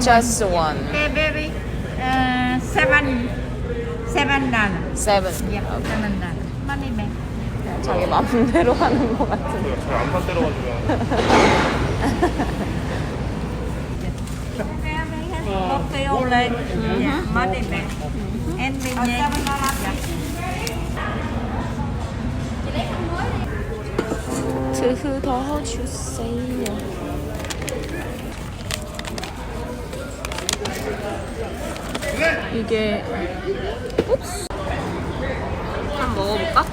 just one. Strawberry, uh, seven, seven dollar. Seven. Yeah, seven dollar. Money back. 자기 마음대로 하는 것 같은데. 잘안 샀대로가지고 Okay, only. Yeah, money back. And the seven dollar. 트흐 더 주세요. 이게. 한번 먹어볼까?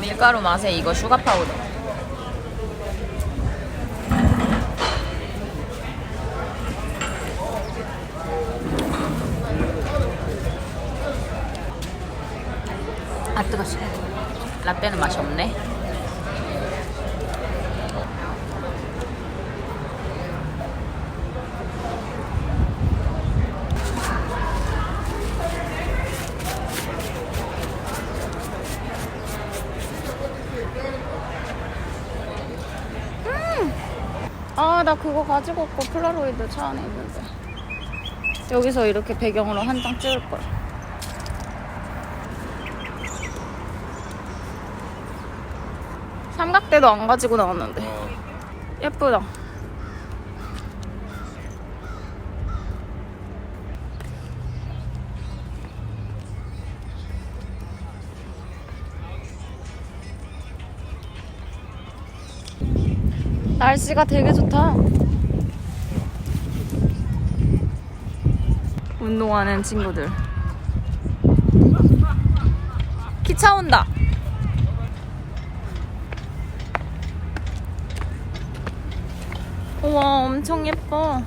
밀가루 맛에 이거 슈가 파우더. 아 뜨거워. 라떼는 맛이 없네. 아, 나 그거 가지고 왔고 폴라로이드 차 안에 있는데. 여기서 이렇게 배경으로 한 장 찍을 거야. 삼각대도 안 가지고 나왔는데. 예쁘다. 날씨가 되게 좋다. 운동하는 친구들. 기차 온다. 우와, 엄청 예뻐.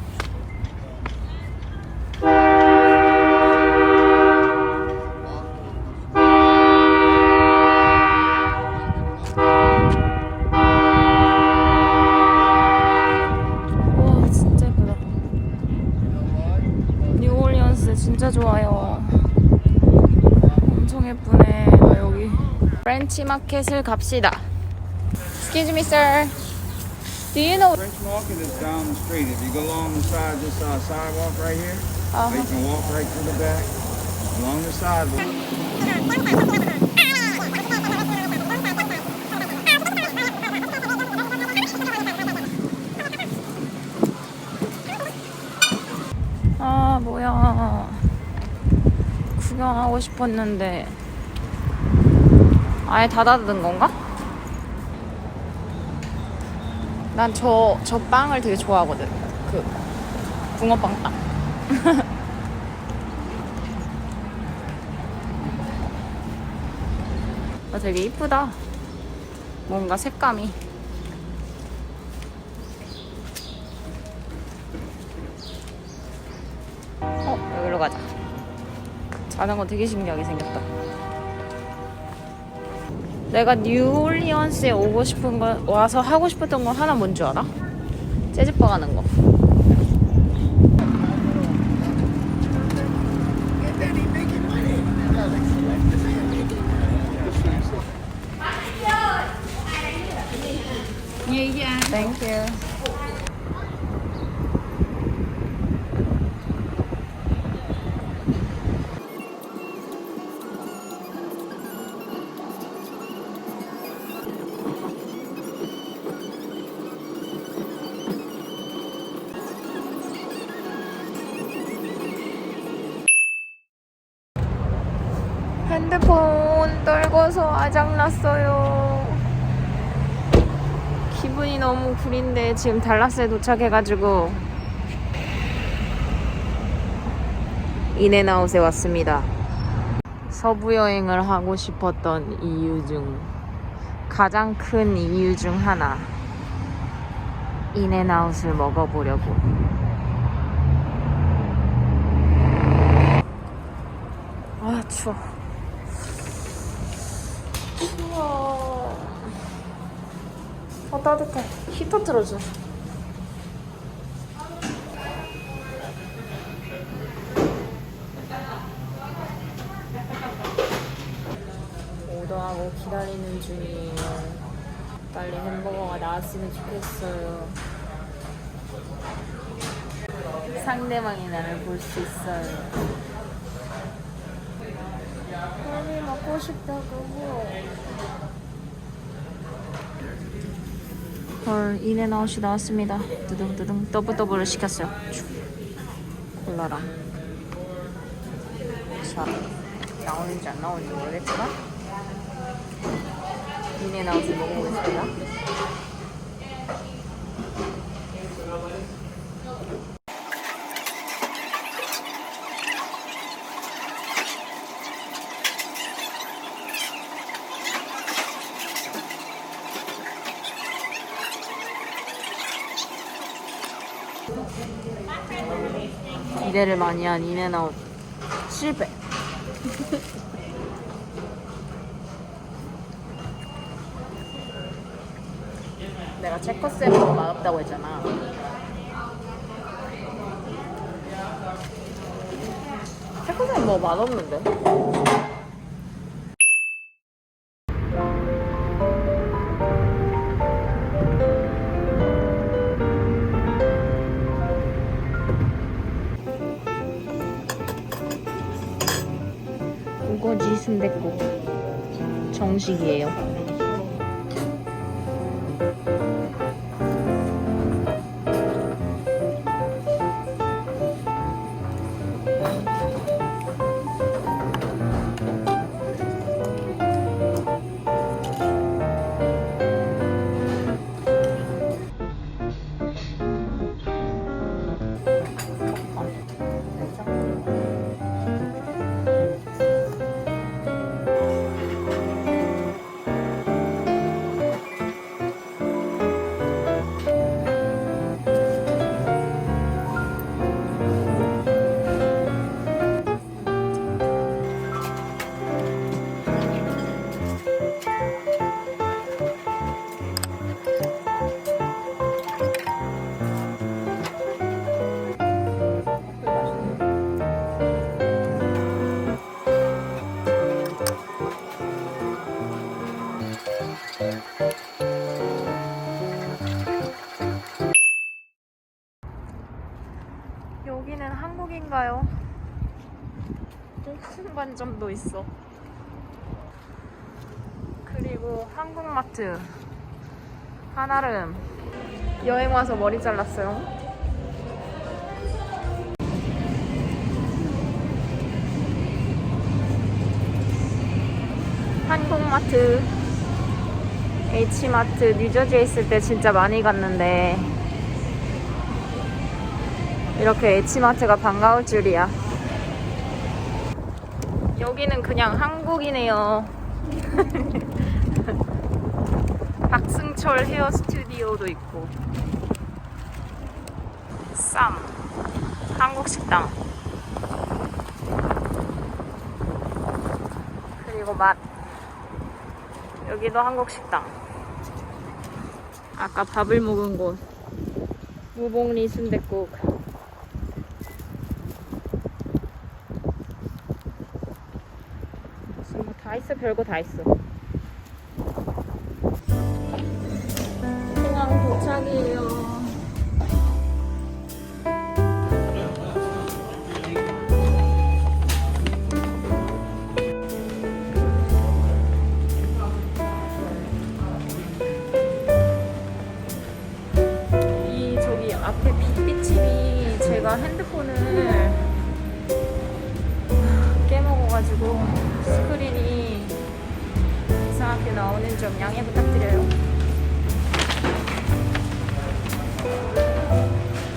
와, 진짜 예쁘다. 뉴올리언스 진짜 좋아요. 엄청 예쁘네. 나 여기 프렌치 마켓을 갑시다. Excuse me, sir. Do you know? French market is down the street. If you go along the side, this uh, sidewalk right here, or you Uh, can walk right through the back along the sidewalk. 구경하고 싶었는데. 아예 닫아둔 건가? 난 저, 저 빵을 되게 좋아하거든. 그, 붕어빵 빵. 아, 되게 이쁘다. 뭔가 색감이. 자전거 되게 신기하게 생겼다. 내가 뉴올리언스에 오고 싶은 거, 와서 하고 싶었던 거 하나 뭔 줄 알아? 재즈바 가는 거. Yeah, yeah. Thank you. 핸드폰 떨궈서 아작났어요. 기분이 너무 구린데 지금 달라스에 도착해가지고 인앤아웃에 왔습니다. 서부 여행을 하고 싶었던 이유 중 가장 큰 이유 중 하나 인앤아웃을 먹어보려고. 아 추워. 우와. 어, 따뜻해. 히터 틀어줘. 오더하고 기다리는 중이에요. 빨리 햄버거가 나왔으면 좋겠어요. 상대방이 나를 볼 수 있어요. 먹고 싶다고. 헐, 인앤아웃이 나왔습니다. 두둥두둥 더블더블을 시켰어요. 쭉. 콜라랑. 자, 나오는지 안 나오는지 모르겠지만 인앤아웃을 먹어보겠습니다. 기대를 많이 한 인앤아웃 실패. 내가 체커쌤으로 맛없다고 했잖아. 체커쌤 뭐 맛없는데? Giel. 순간점도 있어. 그리고 한국마트 한아름 여행 와서 머리 잘랐어요. 한국마트 H마트 뉴저지에 있을 때 진짜 많이 갔는데 이렇게 H마트가 반가울 줄이야. 여기는 그냥 한국이네요. 박승철 헤어 스튜디오도 있고. 쌈. 한국 식당. 그리고 맛. 여기도 한국 식당. 아까 밥을 먹은 곳. 무봉리 순댓국. 있어 별거 다 있어. 공항 도착이에요. 제가 핸드폰을 깨먹어가지고 스크린이 이상하게 나오는 점 양해 부탁드려요.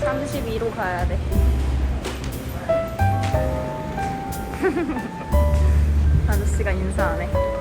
32로 가야 돼. 아저씨가 인사하네.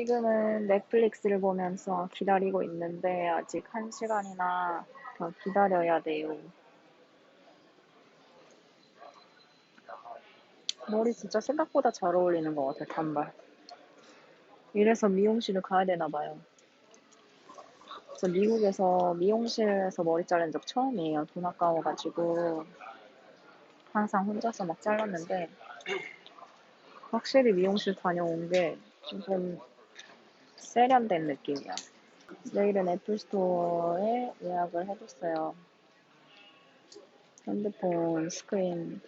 지금은 넷플릭스를 보면서 기다리고 있는데 아직 한 시간이나 더 기다려야 돼요. 머리 진짜 생각보다 잘 어울리는 것 같아, 단발. 이래서 미용실을 가야 되나 봐요. 저 미국에서 미용실에서 머리 자른 적 처음이에요. 돈 아까워가지고 항상 혼자서 막 잘랐는데 확실히 미용실 다녀온 게 조금 세련된 느낌이야. 내일은 애플스토어에 예약을 해뒀어요. 핸드폰 스크린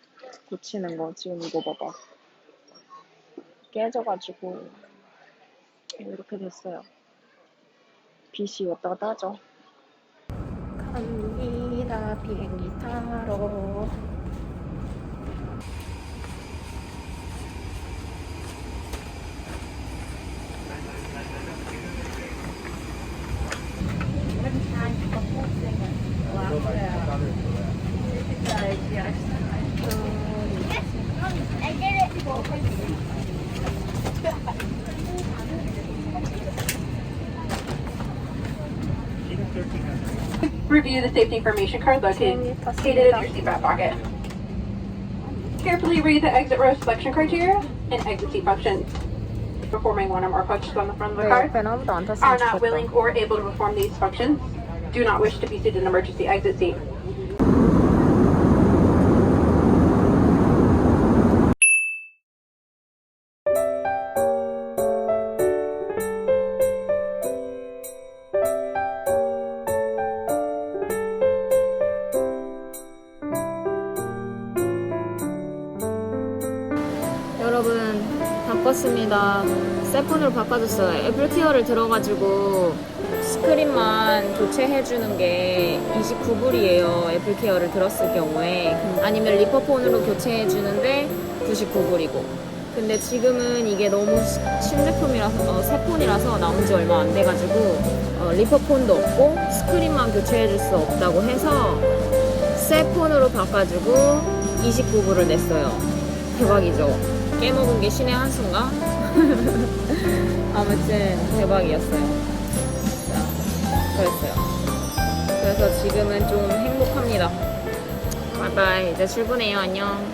고치는 거 지금 이거 봐봐. 깨져가지고 이렇게 됐어요. 빛이 왔다 갔다 하죠. 갑니다 비행기 타러. review the safety information card located, in your seatbelt pocket. Carefully read the exit row selection criteria and exit seat functions. Performing one or more functions on the front of the car are not willing or able to perform these functions. Do not wish to be seated in an emergency exit seat. 바꿨습니다. 새 폰으로 바꿔줬어요. 애플케어를 들어가지고 스크린만 교체해주는 게 29불이에요. 애플케어를 들었을 경우에 아니면 리퍼폰으로 교체해주는데 99불이고. 근데 지금은 이게 너무 시- 신제품이라서 어, 새 폰이라서 나온 지 얼마 안 돼가지고 어, 리퍼폰도 없고 스크린만 교체해줄 수 없다고 해서 새 폰으로 바꿔주고 29불을 냈어요. 대박이죠. 깨먹은 게 신의 한 수인가? 아무튼 대박이었어요. 진짜 그랬어요. 그래서 지금은 좀 행복합니다. 바이바이. 이제 출근해요. 안녕.